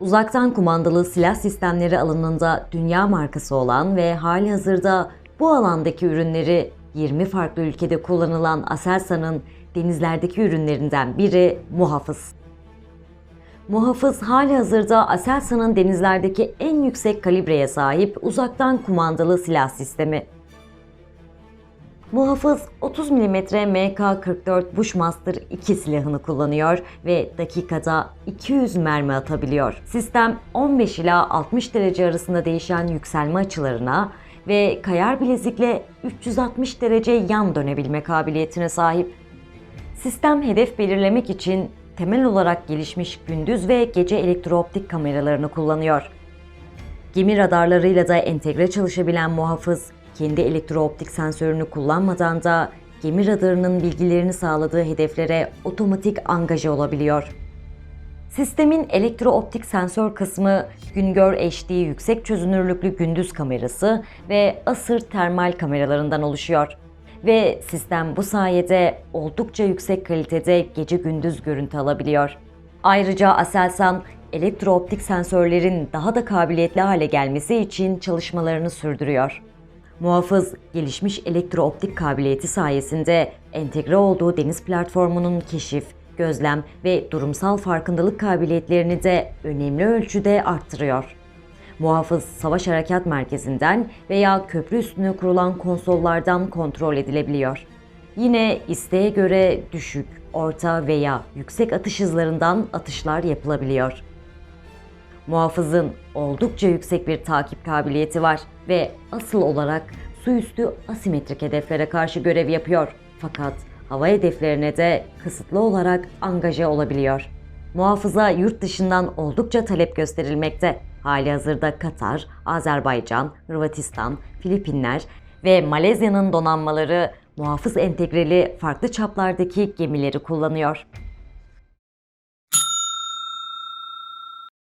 Uzaktan kumandalı silah sistemleri alanında dünya markası olan ve hali hazırda bu alandaki ürünleri 20 farklı ülkede kullanılan Aselsan'ın denizlerdeki ürünlerinden biri Muhafız. Muhafız hali hazırda Aselsan'ın denizlerdeki en yüksek kalibreye sahip uzaktan kumandalı silah sistemi. Muhafız 30 mm MK44 Bushmaster 2 silahını kullanıyor ve dakikada 200 mermi atabiliyor. Sistem 15 ila 60 derece arasında değişen yükselme açılarına ve kayar bilezikle 360 derece yan dönebilme kabiliyetine sahip. Sistem hedef belirlemek için temel olarak gelişmiş gündüz ve gece elektrooptik kameralarını kullanıyor. Gemi radarlarıyla da entegre çalışabilen muhafız, kendi elektrooptik sensörünü kullanmadan da gemi radarının bilgilerini sağladığı hedeflere otomatik angaje olabiliyor. Sistemin elektrooptik sensör kısmı Güngör HD yüksek çözünürlüklü gündüz kamerası ve Acer termal kameralarından oluşuyor. Ve sistem bu sayede oldukça yüksek kalitede gece gündüz görüntü alabiliyor. Ayrıca Aselsan elektrooptik sensörlerin daha da kabiliyetli hale gelmesi için çalışmalarını sürdürüyor. Muhafız, gelişmiş elektrooptik kabiliyeti sayesinde entegre olduğu deniz platformunun keşif, gözlem ve durumsal farkındalık kabiliyetlerini de önemli ölçüde arttırıyor. Muhafız, savaş harekat merkezinden veya köprü üstüne kurulan konsollardan kontrol edilebiliyor. Yine isteğe göre düşük, orta veya yüksek atış hızlarından atışlar yapılabiliyor. Muhafızın oldukça yüksek bir takip kabiliyeti var ve asıl olarak su üstü asimetrik hedeflere karşı görev yapıyor. Fakat hava hedeflerine de kısıtlı olarak angaje olabiliyor. Muhafıza yurt dışından oldukça talep gösterilmekte. Hali hazırda Katar, Azerbaycan, Hırvatistan, Filipinler ve Malezya'nın donanmaları muhafız entegreli farklı çaplardaki gemileri kullanıyor.